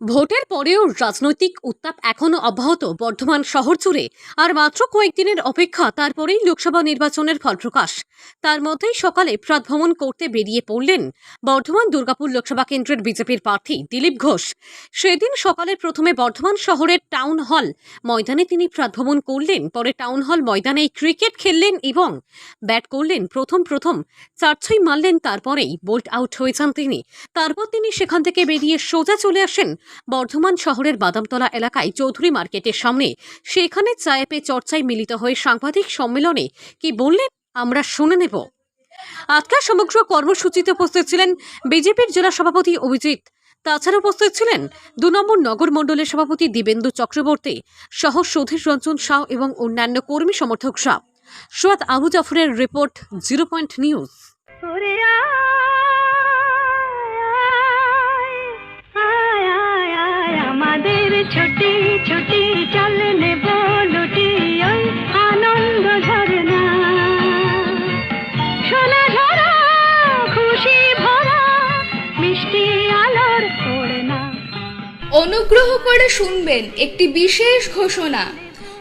ভোটের পরেও রাজনৈতিক উত্তাপ এখনও অব্যাহত বর্ধমান শহর জুড়ে। আর মাত্র কয়েকদিনের অপেক্ষা, তারপরেই লোকসভা নির্বাচনের ফল প্রকাশ। তার মধ্যেই সকালে প্রাতভ্রমণ করতে বেরিয়ে পড়লেন বর্ধমান দুর্গাপুর লোকসভা কেন্দ্রের বিজেপির প্রার্থী দিলীপ ঘোষ। সেদিন সকালে প্রথমে বর্ধমান শহরের টাউন হল ময়দানে তিনি প্রাতভ্রমণ করলেন, পরে টাউন হল ময়দানে ক্রিকেট খেললেন এবং ব্যাট করলেন প্রথম প্রথম। চার ছয় মারলেন, তারপরেই বোল্ট আউট হয়ে যান তিনি। তারপর তিনি সেখান থেকে বেরিয়ে সোজা চলে আসেন বর্ধমান শহরের বাদামতলা এলাকায় চৌধুরী মার্কেটের সামনে। সেখানে চায়ে পে চর্চায় মিলিত হয়ে সাংবাদিক সম্মেলনে কি বললেন, আমরা শুনে নেব। আজকের সমগ্র কর্মসূচিতে উপস্থিত ছিলেন বিজেপির জেলা সভাপতি অভিজিৎ। তাছাড়া উপস্থিত ছিলেন দু নম্বর নগর মণ্ডলের সভাপতি দিবেন্দু চক্রবর্তী, সহ সুধীর রঞ্জন সাউ এবং অন্যান্য কর্মী সমর্থকরা সোয়াদ আবু জাফরের রিপোর্ট, জিরো পয়েন্ট নিউজ। আমাদের ছুটি ছুটি চল নেব লুটি ওই আনন্দ ঝরনা সোনা ঝরা, খুশি ভরা, মিষ্টি আলোর অনুগ্রহ করে শুনবেন একটি বিশেষ ঘোষণা।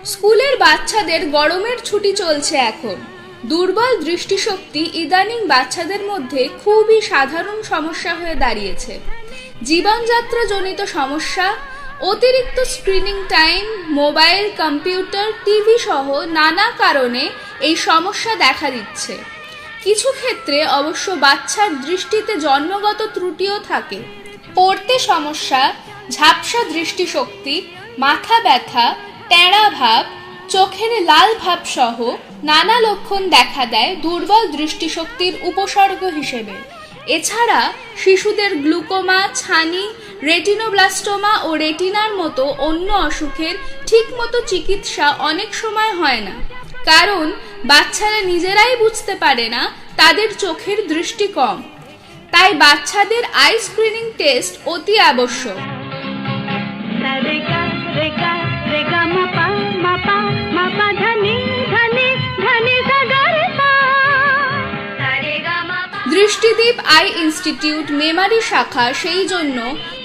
স্কুলের বাচ্চাদের গরমের ছুটি চলছে এখন। দুর্বল দৃষ্টিশক্তি ইদানিং বাচ্চাদের মধ্যে খুবই সাধারণ সমস্যা হয়ে দাঁড়িয়েছে। জীবনযাত্রা জনিত সমস্যা অতিরিক্ত screening time, mobile, computer, TV সহ নানা কারণে এই সমস্যা দেখা দিচ্ছে। কিছু ক্ষেত্রে অবশ্য বাচ্চার দৃষ্টিতে জন্মগত ত্রুটিও থাকে। পড়তে সমস্যা, ঝাপসা দৃষ্টিশক্তি, মাথা ব্যথা টেরা ভাব, চোখের লাল ভাব সহ নানা লক্ষণ দেখা দেয় দুর্বল দৃষ্টিশক্তির উপসর্গ হিসেবে। এছাড়া শিশুদের গ্লুকোমা, ছানি রেটিনোব্লাস্টোমা ও রেটিনার মতো অন্য অসুখের ঠিকমতো চিকিৎসা অনেক সময় হয় না। কারণ, বাচ্চারা নিজেরাই বুঝতে পারে না তাদের চোখের দৃষ্টি কম। তাই বাচ্চাদের আই স্ক্রিনিং টেস্ট অতি আবশ্যক। রেগা রেগা রেগা মাপা মাপা মাপা ধনি ধনি ধনি সাগরে পা দৃষ্টিদীপ আই ইনস্টিটিউট মেমারি শাখা সেই জন্য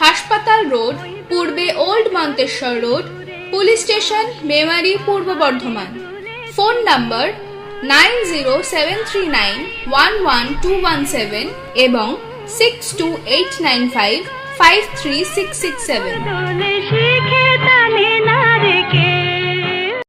হাসপাতাল রোড, পূর্বে old Manteswar road, police station, Memari, Purba Bardhaman. Phone number nine zero seven three nine one one two one seven এবং six two eight nine five five three six six seven